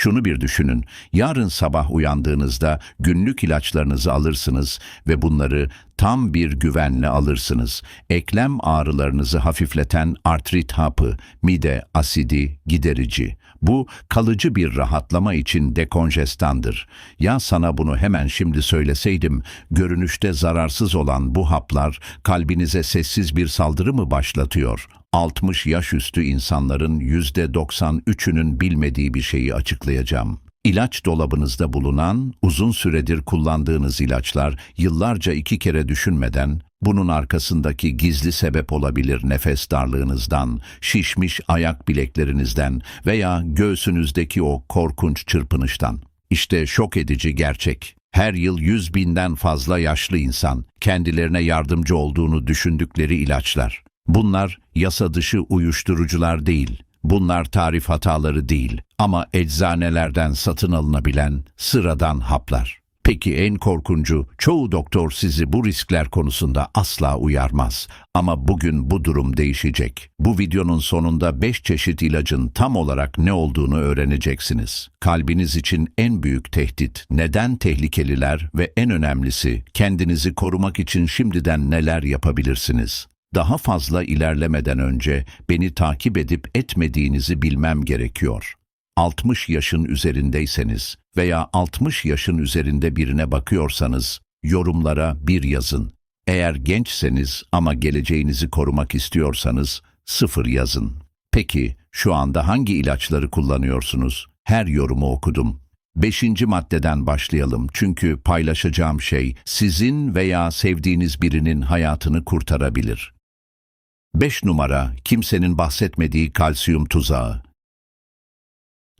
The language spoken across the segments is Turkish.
Şunu bir düşünün. Yarın sabah uyandığınızda günlük ilaçlarınızı alırsınız ve bunları tam bir güvenle alırsınız. Eklem ağrılarınızı hafifleten artrit hapı, mide asidi giderici. Bu kalıcı bir rahatlama için dekonjestandır. Ya sana bunu hemen şimdi söyleseydim, görünüşte zararsız olan bu haplar kalbinize sessiz bir saldırı mı başlatıyor? 60 yaş üstü insanların %93'ünün bilmediği bir şeyi açıklayacağım. İlaç dolabınızda bulunan, uzun süredir kullandığınız ilaçlar yıllarca iki kere düşünmeden bunun arkasındaki gizli sebep olabilir nefes darlığınızdan, şişmiş ayak bileklerinizden veya göğsünüzdeki o korkunç çırpınıştan. İşte şok edici gerçek. Her yıl yüz binden fazla yaşlı insan kendilerine yardımcı olduğunu düşündükleri ilaçlar. Bunlar yasa dışı uyuşturucular değil. Bunlar tarif hataları değil ama eczanelerden satın alınabilen sıradan haplar. Peki en korkuncu, çoğu doktor sizi bu riskler konusunda asla uyarmaz. Ama bugün bu durum değişecek. Bu videonun sonunda 5 çeşit ilacın tam olarak ne olduğunu öğreneceksiniz. Kalbiniz için en büyük tehdit, neden tehlikeliler ve en önemlisi kendinizi korumak için şimdiden neler yapabilirsiniz? Daha fazla ilerlemeden önce beni takip edip etmediğinizi bilmem gerekiyor. 60 yaşın üzerindeyseniz veya 60 yaşın üzerinde birine bakıyorsanız yorumlara bir yazın. Eğer gençseniz ama geleceğinizi korumak istiyorsanız sıfır yazın. Peki şu anda hangi ilaçları kullanıyorsunuz? Her yorumu okudum. Beşinci maddeden başlayalım çünkü paylaşacağım şey sizin veya sevdiğiniz birinin hayatını kurtarabilir. 5 numara kimsenin bahsetmediği kalsiyum tuzağı.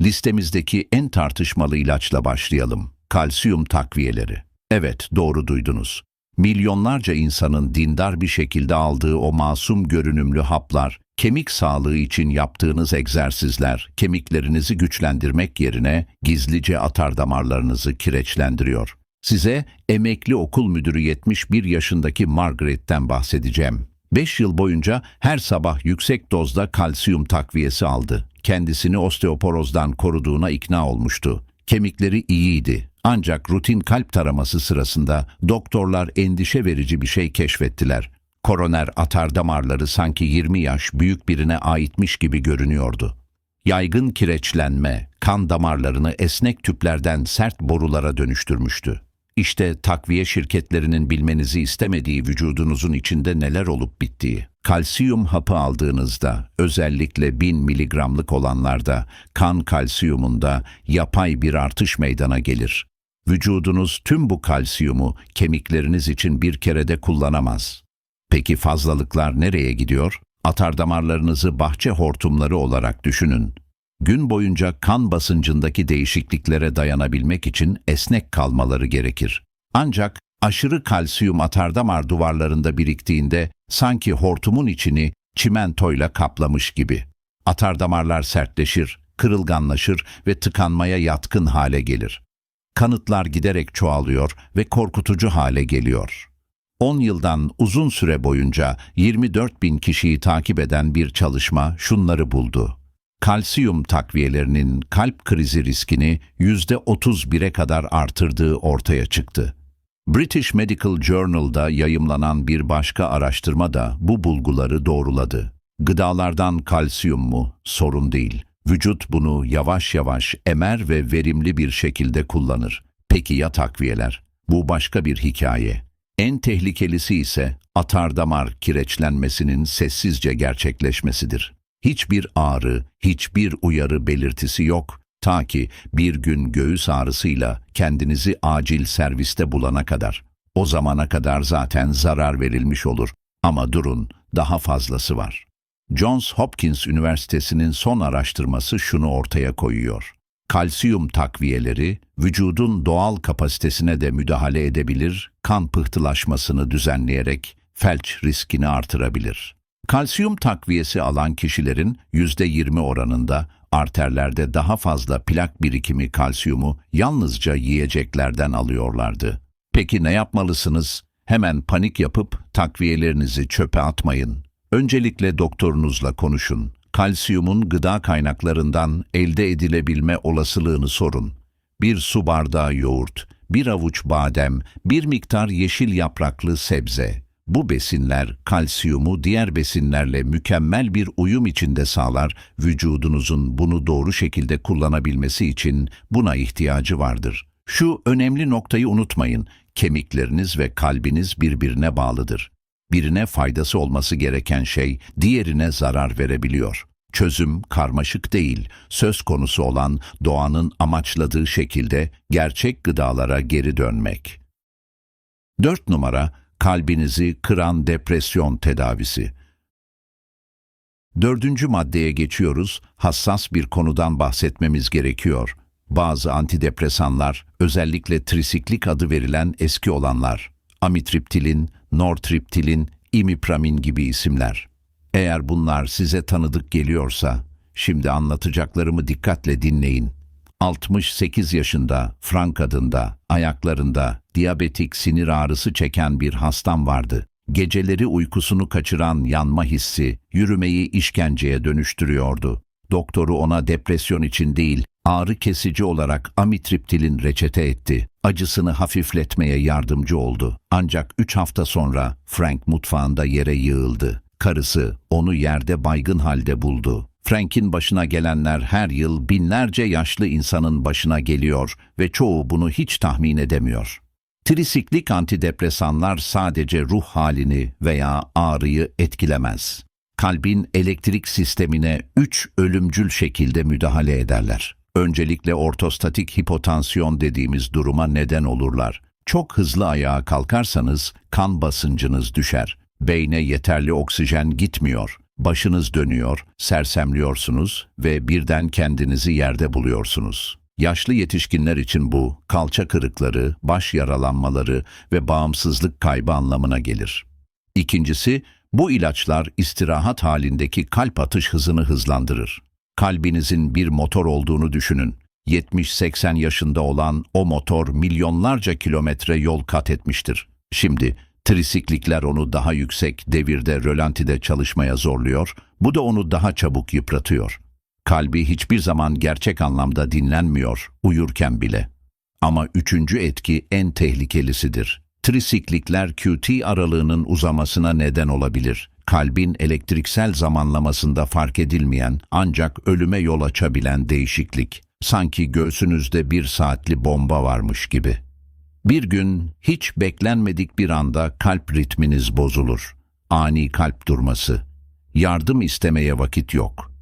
Listemizdeki en tartışmalı ilaçla başlayalım. Kalsiyum takviyeleri. Evet, doğru duydunuz. Milyonlarca insanın dindar bir şekilde aldığı o masum görünümlü haplar, kemik sağlığı için yaptığınız egzersizler, kemiklerinizi güçlendirmek yerine gizlice atar damarlarınızı kireçlendiriyor. Size emekli okul müdürü 71 yaşındaki Margaret'ten bahsedeceğim. 5 yıl boyunca her sabah yüksek dozda kalsiyum takviyesi aldı. Kendisini osteoporozdan koruduğuna ikna olmuştu. Kemikleri iyiydi. Ancak rutin kalp taraması sırasında doktorlar endişe verici bir şey keşfettiler. Koroner atar damarları sanki 20 yaş büyük birine aitmiş gibi görünüyordu. Yaygın kireçlenme, kan damarlarını esnek tüplerden sert borulara dönüştürmüştü. İşte takviye şirketlerinin bilmenizi istemediği vücudunuzun içinde neler olup bittiği. Kalsiyum hapı aldığınızda, özellikle 1000 miligramlık olanlarda, kan kalsiyumunda yapay bir artış meydana gelir. Vücudunuz tüm bu kalsiyumu kemikleriniz için bir kerede kullanamaz. Peki fazlalıklar nereye gidiyor? Atar damarlarınızı bahçe hortumları olarak düşünün. Gün boyunca kan basıncındaki değişikliklere dayanabilmek için esnek kalmaları gerekir. Ancak aşırı kalsiyum atardamar duvarlarında biriktiğinde sanki hortumun içini çimentoyla kaplamış gibi. Atardamarlar sertleşir, kırılganlaşır ve tıkanmaya yatkın hale gelir. Kanıtlar giderek çoğalıyor ve korkutucu hale geliyor. 10 yıldan uzun süre boyunca 24 bin kişiyi takip eden bir çalışma şunları buldu kalsiyum takviyelerinin kalp krizi riskini %31'e kadar artırdığı ortaya çıktı. British Medical Journal'da yayımlanan bir başka araştırma da bu bulguları doğruladı. Gıdalardan kalsiyum mu? Sorun değil. Vücut bunu yavaş yavaş emer ve verimli bir şekilde kullanır. Peki ya takviyeler? Bu başka bir hikaye. En tehlikelisi ise atardamar kireçlenmesinin sessizce gerçekleşmesidir. Hiçbir ağrı, hiçbir uyarı belirtisi yok ta ki bir gün göğüs ağrısıyla kendinizi acil serviste bulana kadar. O zamana kadar zaten zarar verilmiş olur. Ama durun, daha fazlası var. Johns Hopkins Üniversitesi'nin son araştırması şunu ortaya koyuyor. Kalsiyum takviyeleri vücudun doğal kapasitesine de müdahale edebilir, kan pıhtılaşmasını düzenleyerek felç riskini artırabilir. Kalsiyum takviyesi alan kişilerin %20 oranında arterlerde daha fazla plak birikimi kalsiyumu yalnızca yiyeceklerden alıyorlardı. Peki ne yapmalısınız? Hemen panik yapıp takviyelerinizi çöpe atmayın. Öncelikle doktorunuzla konuşun. kalsiyumun gıda kaynaklarından elde edilebilme olasılığını sorun. Bir su bardağı yoğurt, bir avuç badem, bir miktar yeşil yapraklı sebze. Bu besinler kalsiyumu diğer besinlerle mükemmel bir uyum içinde sağlar, vücudunuzun bunu doğru şekilde kullanabilmesi için buna ihtiyacı vardır. Şu önemli noktayı unutmayın, kemikleriniz ve kalbiniz birbirine bağlıdır. Birine faydası olması gereken şey diğerine zarar verebiliyor. Çözüm karmaşık değil, söz konusu olan doğanın amaçladığı şekilde gerçek gıdalara geri dönmek. 4 numara kalbinizi kıran depresyon tedavisi. Dördüncü maddeye geçiyoruz. Hassas bir konudan bahsetmemiz gerekiyor. Bazı antidepresanlar, özellikle trisiklik adı verilen eski olanlar, amitriptilin, nortriptilin, imipramin gibi isimler. Eğer bunlar size tanıdık geliyorsa, şimdi anlatacaklarımı dikkatle dinleyin. 68 yaşında, Frank adında, ayaklarında diyabetik sinir ağrısı çeken bir hastam vardı. Geceleri uykusunu kaçıran yanma hissi, yürümeyi işkenceye dönüştürüyordu. Doktoru ona depresyon için değil, ağrı kesici olarak amitriptilin reçete etti. Acısını hafifletmeye yardımcı oldu. Ancak 3 hafta sonra Frank mutfağında yere yığıldı. Karısı onu yerde baygın halde buldu. Frank'in başına gelenler her yıl binlerce yaşlı insanın başına geliyor ve çoğu bunu hiç tahmin edemiyor. Trisiklik antidepresanlar sadece ruh halini veya ağrıyı etkilemez. Kalbin elektrik sistemine üç ölümcül şekilde müdahale ederler. Öncelikle ortostatik hipotansiyon dediğimiz duruma neden olurlar. Çok hızlı ayağa kalkarsanız kan basıncınız düşer. Beyne yeterli oksijen gitmiyor. Başınız dönüyor, sersemliyorsunuz ve birden kendinizi yerde buluyorsunuz. Yaşlı yetişkinler için bu, kalça kırıkları, baş yaralanmaları ve bağımsızlık kaybı anlamına gelir. İkincisi, bu ilaçlar istirahat halindeki kalp atış hızını hızlandırır. Kalbinizin bir motor olduğunu düşünün. 70-80 yaşında olan o motor milyonlarca kilometre yol kat etmiştir. Şimdi trisiklikler onu daha yüksek devirde rölantide çalışmaya zorluyor, bu da onu daha çabuk yıpratıyor. Kalbi hiçbir zaman gerçek anlamda dinlenmiyor, uyurken bile. Ama üçüncü etki en tehlikelisidir. Trisiklikler QT aralığının uzamasına neden olabilir. Kalbin elektriksel zamanlamasında fark edilmeyen ancak ölüme yol açabilen değişiklik. Sanki göğsünüzde bir saatli bomba varmış gibi. Bir gün hiç beklenmedik bir anda kalp ritminiz bozulur. Ani kalp durması. Yardım istemeye vakit yok.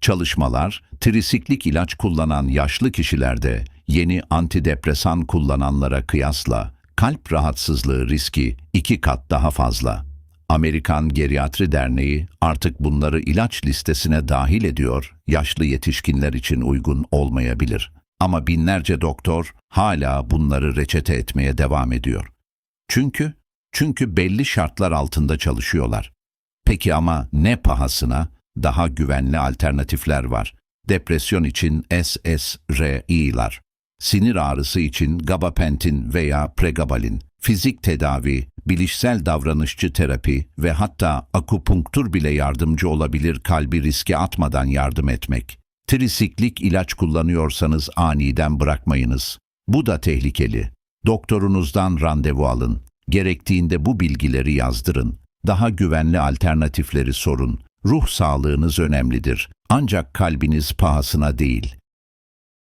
Çalışmalar, trisiklik ilaç kullanan yaşlı kişilerde yeni antidepresan kullananlara kıyasla kalp rahatsızlığı riski iki kat daha fazla. Amerikan Geriatri Derneği artık bunları ilaç listesine dahil ediyor, yaşlı yetişkinler için uygun olmayabilir. Ama binlerce doktor hala bunları reçete etmeye devam ediyor. Çünkü, çünkü belli şartlar altında çalışıyorlar. Peki ama ne pahasına? Daha güvenli alternatifler var. Depresyon için SSRI'lar, sinir ağrısı için gabapentin veya pregabalin, fizik tedavi, bilişsel davranışçı terapi ve hatta akupunktur bile yardımcı olabilir kalbi riske atmadan yardım etmek. Trisiklik ilaç kullanıyorsanız aniden bırakmayınız. Bu da tehlikeli. Doktorunuzdan randevu alın. Gerektiğinde bu bilgileri yazdırın. Daha güvenli alternatifleri sorun. Ruh sağlığınız önemlidir. Ancak kalbiniz pahasına değil.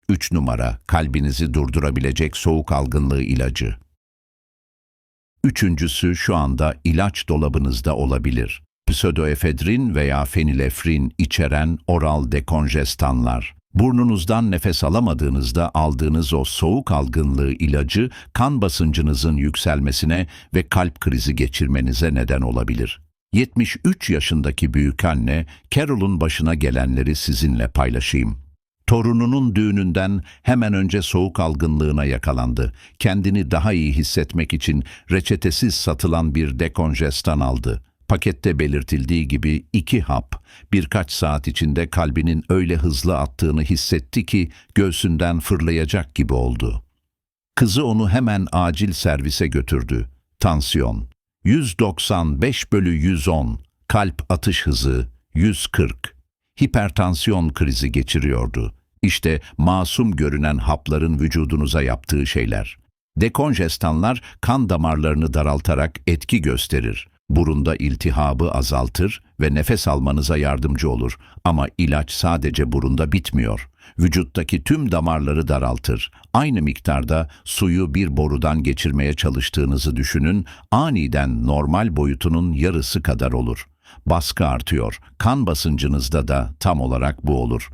3 numara kalbinizi durdurabilecek soğuk algınlığı ilacı. Üçüncüsü şu anda ilaç dolabınızda olabilir. Pseudoefedrin veya fenilefrin içeren oral dekonjestanlar. Burnunuzdan nefes alamadığınızda aldığınız o soğuk algınlığı ilacı kan basıncınızın yükselmesine ve kalp krizi geçirmenize neden olabilir. 73 yaşındaki büyükanne Carol'un başına gelenleri sizinle paylaşayım. Torununun düğününden hemen önce soğuk algınlığına yakalandı. Kendini daha iyi hissetmek için reçetesiz satılan bir dekonjestan aldı. Pakette belirtildiği gibi iki hap, birkaç saat içinde kalbinin öyle hızlı attığını hissetti ki göğsünden fırlayacak gibi oldu. Kızı onu hemen acil servise götürdü. Tansiyon 195 bölü 110, kalp atış hızı 140. hipertansiyon krizi geçiriyordu. İşte masum görünen hapların vücudunuza yaptığı şeyler. Dekonjestanlar kan damarlarını daraltarak etki gösterir. Burunda iltihabı azaltır ve nefes almanıza yardımcı olur. Ama ilaç sadece burunda bitmiyor. Vücuttaki tüm damarları daraltır. Aynı miktarda suyu bir borudan geçirmeye çalıştığınızı düşünün, aniden normal boyutunun yarısı kadar olur. Baskı artıyor. Kan basıncınızda da tam olarak bu olur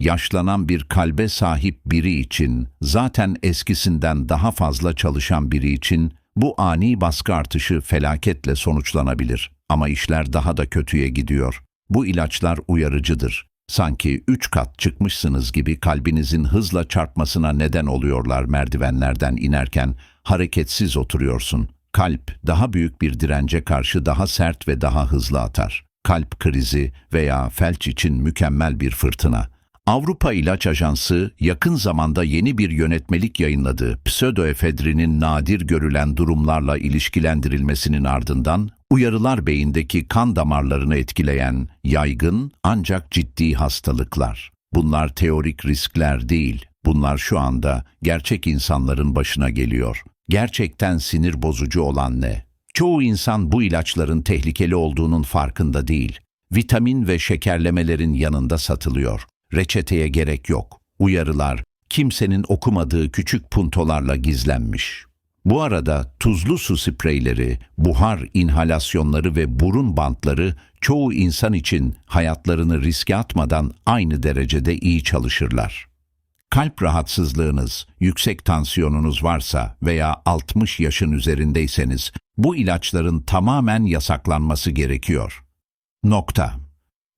yaşlanan bir kalbe sahip biri için, zaten eskisinden daha fazla çalışan biri için bu ani baskı artışı felaketle sonuçlanabilir. Ama işler daha da kötüye gidiyor. Bu ilaçlar uyarıcıdır. Sanki üç kat çıkmışsınız gibi kalbinizin hızla çarpmasına neden oluyorlar merdivenlerden inerken hareketsiz oturuyorsun. Kalp daha büyük bir dirence karşı daha sert ve daha hızlı atar. Kalp krizi veya felç için mükemmel bir fırtına. Avrupa İlaç Ajansı yakın zamanda yeni bir yönetmelik yayınladı. Pseudoefedrinin nadir görülen durumlarla ilişkilendirilmesinin ardından uyarılar beyindeki kan damarlarını etkileyen yaygın ancak ciddi hastalıklar. Bunlar teorik riskler değil. Bunlar şu anda gerçek insanların başına geliyor. Gerçekten sinir bozucu olan ne? Çoğu insan bu ilaçların tehlikeli olduğunun farkında değil. Vitamin ve şekerlemelerin yanında satılıyor. Reçeteye gerek yok. Uyarılar kimsenin okumadığı küçük puntolarla gizlenmiş. Bu arada tuzlu su spreyleri, buhar inhalasyonları ve burun bantları çoğu insan için hayatlarını riske atmadan aynı derecede iyi çalışırlar. Kalp rahatsızlığınız, yüksek tansiyonunuz varsa veya 60 yaşın üzerindeyseniz bu ilaçların tamamen yasaklanması gerekiyor. Nokta.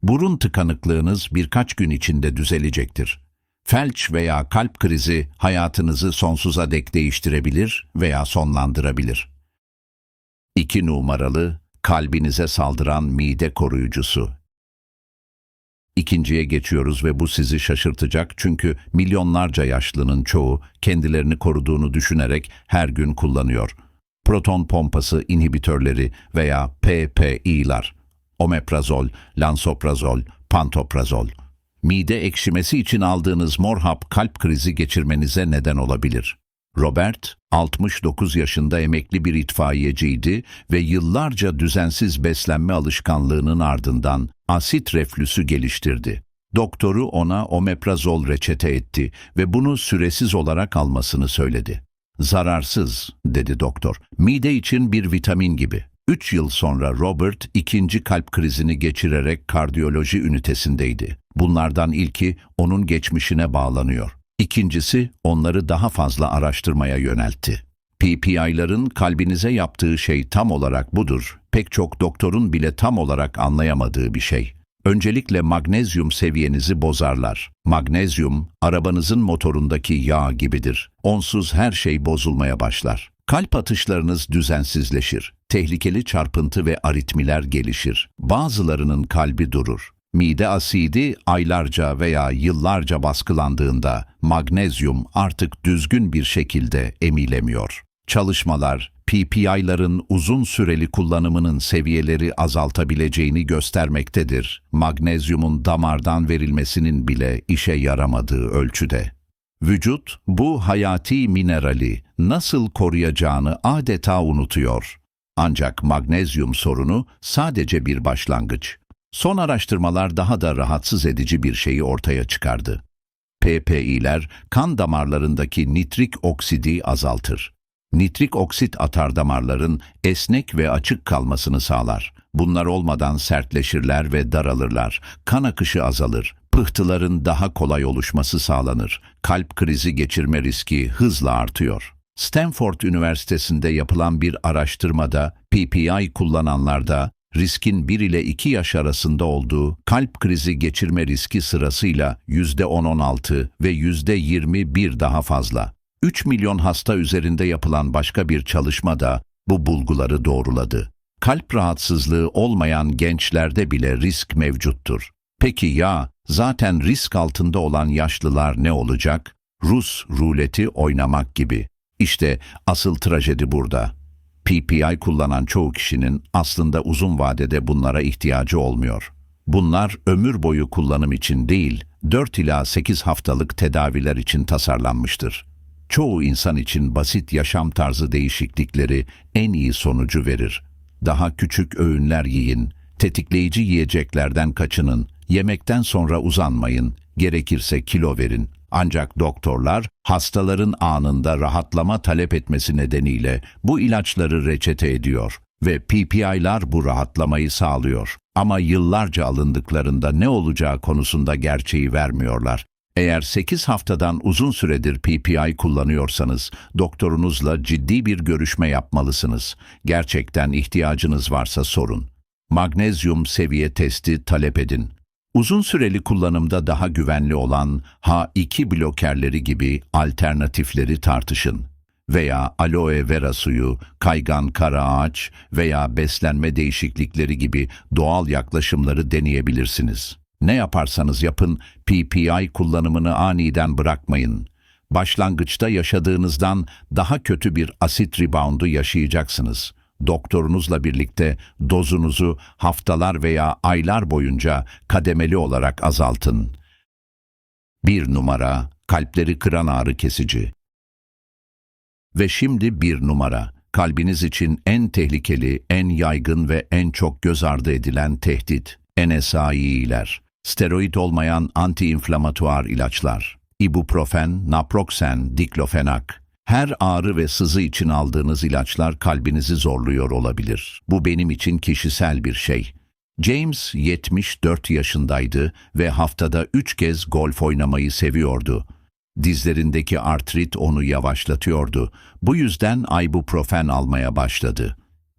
Burun tıkanıklığınız birkaç gün içinde düzelecektir. Felç veya kalp krizi hayatınızı sonsuza dek değiştirebilir veya sonlandırabilir. 2 numaralı kalbinize saldıran mide koruyucusu. İkinciye geçiyoruz ve bu sizi şaşırtacak çünkü milyonlarca yaşlının çoğu kendilerini koruduğunu düşünerek her gün kullanıyor. Proton pompası inhibitörleri veya PPI'lar omeprazol, lansoprazol, pantoprazol. Mide ekşimesi için aldığınız mor hap kalp krizi geçirmenize neden olabilir. Robert, 69 yaşında emekli bir itfaiyeciydi ve yıllarca düzensiz beslenme alışkanlığının ardından asit reflüsü geliştirdi. Doktoru ona omeprazol reçete etti ve bunu süresiz olarak almasını söyledi. Zararsız, dedi doktor. Mide için bir vitamin gibi. Üç yıl sonra Robert ikinci kalp krizini geçirerek kardiyoloji ünitesindeydi. Bunlardan ilki onun geçmişine bağlanıyor. İkincisi onları daha fazla araştırmaya yöneltti. PPI'ların kalbinize yaptığı şey tam olarak budur. Pek çok doktorun bile tam olarak anlayamadığı bir şey. Öncelikle magnezyum seviyenizi bozarlar. Magnezyum, arabanızın motorundaki yağ gibidir. Onsuz her şey bozulmaya başlar. Kalp atışlarınız düzensizleşir. Tehlikeli çarpıntı ve aritmiler gelişir. Bazılarının kalbi durur. Mide asidi aylarca veya yıllarca baskılandığında magnezyum artık düzgün bir şekilde emilemiyor. Çalışmalar, PPI'ların uzun süreli kullanımının seviyeleri azaltabileceğini göstermektedir. Magnezyumun damardan verilmesinin bile işe yaramadığı ölçüde. Vücut bu hayati minerali nasıl koruyacağını adeta unutuyor. Ancak magnezyum sorunu sadece bir başlangıç. Son araştırmalar daha da rahatsız edici bir şeyi ortaya çıkardı. PPI'ler kan damarlarındaki nitrik oksidi azaltır. Nitrik oksit atar damarların esnek ve açık kalmasını sağlar. Bunlar olmadan sertleşirler ve daralırlar. Kan akışı azalır. Pıhtıların daha kolay oluşması sağlanır. Kalp krizi geçirme riski hızla artıyor. Stanford Üniversitesi'nde yapılan bir araştırmada PPI kullananlarda riskin 1 ile 2 yaş arasında olduğu kalp krizi geçirme riski sırasıyla %10-16 ve %21 daha fazla. 3 milyon hasta üzerinde yapılan başka bir çalışma da bu bulguları doğruladı. Kalp rahatsızlığı olmayan gençlerde bile risk mevcuttur. Peki ya zaten risk altında olan yaşlılar ne olacak? Rus ruleti oynamak gibi. İşte asıl trajedi burada. PPI kullanan çoğu kişinin aslında uzun vadede bunlara ihtiyacı olmuyor. Bunlar ömür boyu kullanım için değil, 4 ila 8 haftalık tedaviler için tasarlanmıştır. Çoğu insan için basit yaşam tarzı değişiklikleri en iyi sonucu verir. Daha küçük öğünler yiyin, tetikleyici yiyeceklerden kaçının, yemekten sonra uzanmayın, gerekirse kilo verin. Ancak doktorlar hastaların anında rahatlama talep etmesi nedeniyle bu ilaçları reçete ediyor ve PPI'lar bu rahatlamayı sağlıyor. Ama yıllarca alındıklarında ne olacağı konusunda gerçeği vermiyorlar. Eğer 8 haftadan uzun süredir PPI kullanıyorsanız doktorunuzla ciddi bir görüşme yapmalısınız. Gerçekten ihtiyacınız varsa sorun. Magnezyum seviye testi talep edin. Uzun süreli kullanımda daha güvenli olan H2 blokerleri gibi alternatifleri tartışın. Veya aloe vera suyu, kaygan kara ağaç veya beslenme değişiklikleri gibi doğal yaklaşımları deneyebilirsiniz. Ne yaparsanız yapın, PPI kullanımını aniden bırakmayın. Başlangıçta yaşadığınızdan daha kötü bir asit reboundu yaşayacaksınız. Doktorunuzla birlikte dozunuzu haftalar veya aylar boyunca kademeli olarak azaltın. 1 numara kalpleri kıran ağrı kesici. Ve şimdi bir numara kalbiniz için en tehlikeli, en yaygın ve en çok göz ardı edilen tehdit NSAI'ler. Steroid olmayan antiinflamatuar ilaçlar. Ibuprofen, naproxen, diklofenak. Her ağrı ve sızı için aldığınız ilaçlar kalbinizi zorluyor olabilir. Bu benim için kişisel bir şey. James 74 yaşındaydı ve haftada 3 kez golf oynamayı seviyordu. Dizlerindeki artrit onu yavaşlatıyordu. Bu yüzden ibuprofen almaya başladı.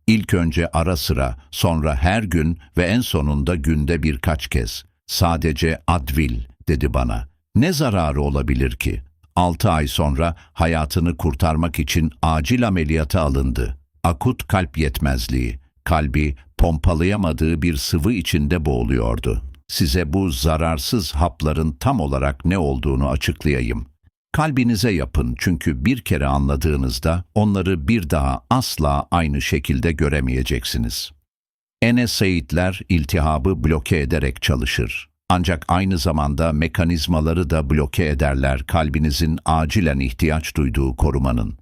İlk önce ara sıra, sonra her gün ve en sonunda günde birkaç kez. Sadece Advil dedi bana. Ne zararı olabilir ki? 6 ay sonra hayatını kurtarmak için acil ameliyata alındı. Akut kalp yetmezliği, kalbi pompalayamadığı bir sıvı içinde boğuluyordu. Size bu zararsız hapların tam olarak ne olduğunu açıklayayım. Kalbinize yapın çünkü bir kere anladığınızda onları bir daha asla aynı şekilde göremeyeceksiniz. NSAID'ler iltihabı bloke ederek çalışır. Ancak aynı zamanda mekanizmaları da bloke ederler kalbinizin acilen ihtiyaç duyduğu korumanın.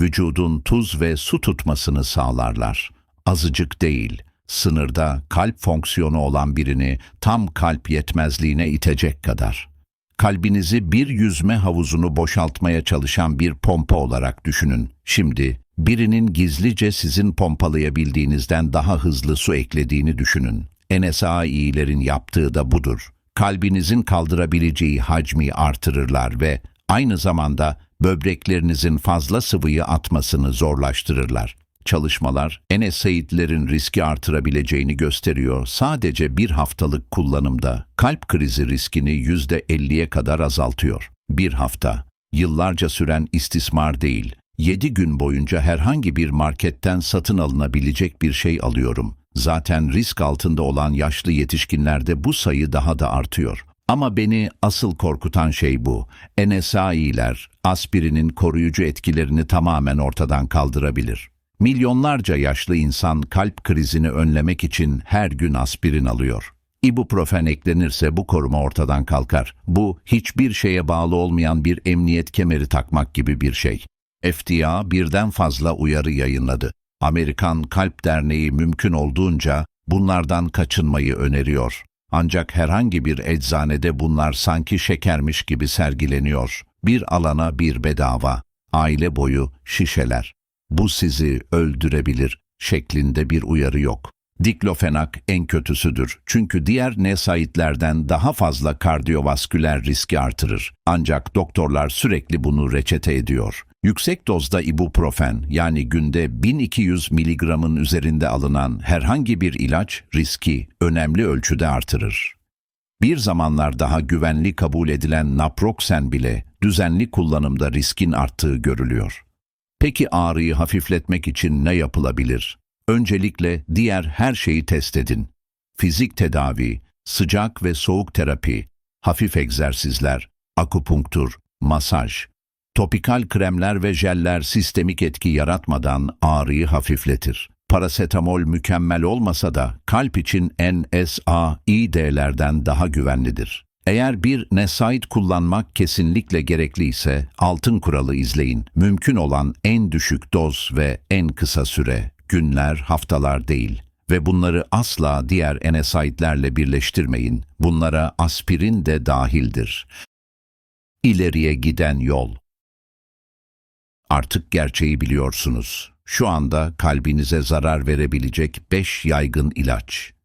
Vücudun tuz ve su tutmasını sağlarlar. Azıcık değil, sınırda kalp fonksiyonu olan birini tam kalp yetmezliğine itecek kadar. Kalbinizi bir yüzme havuzunu boşaltmaya çalışan bir pompa olarak düşünün. Şimdi birinin gizlice sizin pompalayabildiğinizden daha hızlı su eklediğini düşünün. NSAI'lerin yaptığı da budur. Kalbinizin kaldırabileceği hacmi artırırlar ve aynı zamanda böbreklerinizin fazla sıvıyı atmasını zorlaştırırlar. Çalışmalar NSAID'lerin riski artırabileceğini gösteriyor. Sadece bir haftalık kullanımda kalp krizi riskini %50'ye kadar azaltıyor. Bir hafta, yıllarca süren istismar değil, 7 gün boyunca herhangi bir marketten satın alınabilecek bir şey alıyorum. Zaten risk altında olan yaşlı yetişkinlerde bu sayı daha da artıyor. Ama beni asıl korkutan şey bu. NSAI'ler aspirinin koruyucu etkilerini tamamen ortadan kaldırabilir. Milyonlarca yaşlı insan kalp krizini önlemek için her gün aspirin alıyor. İbuprofen eklenirse bu koruma ortadan kalkar. Bu hiçbir şeye bağlı olmayan bir emniyet kemeri takmak gibi bir şey. FDA birden fazla uyarı yayınladı. Amerikan Kalp Derneği mümkün olduğunca bunlardan kaçınmayı öneriyor. Ancak herhangi bir eczanede bunlar sanki şekermiş gibi sergileniyor. Bir alana bir bedava. Aile boyu şişeler. Bu sizi öldürebilir şeklinde bir uyarı yok. Diklofenak en kötüsüdür çünkü diğer nesaitlerden daha fazla kardiyovasküler riski artırır. Ancak doktorlar sürekli bunu reçete ediyor. Yüksek dozda ibuprofen yani günde 1200 miligramın üzerinde alınan herhangi bir ilaç riski önemli ölçüde artırır. Bir zamanlar daha güvenli kabul edilen naproxen bile düzenli kullanımda riskin arttığı görülüyor. Peki ağrıyı hafifletmek için ne yapılabilir? Öncelikle diğer her şeyi test edin. Fizik tedavi, sıcak ve soğuk terapi, hafif egzersizler, akupunktur, masaj, topikal kremler ve jeller sistemik etki yaratmadan ağrıyı hafifletir. Parasetamol mükemmel olmasa da kalp için NSAID'lerden daha güvenlidir. Eğer bir NSAID kullanmak kesinlikle gerekli ise altın kuralı izleyin. Mümkün olan en düşük doz ve en kısa süre, günler, haftalar değil. Ve bunları asla diğer NSAID'lerle birleştirmeyin. Bunlara aspirin de dahildir. İleriye giden yol. Artık gerçeği biliyorsunuz. Şu anda kalbinize zarar verebilecek 5 yaygın ilaç.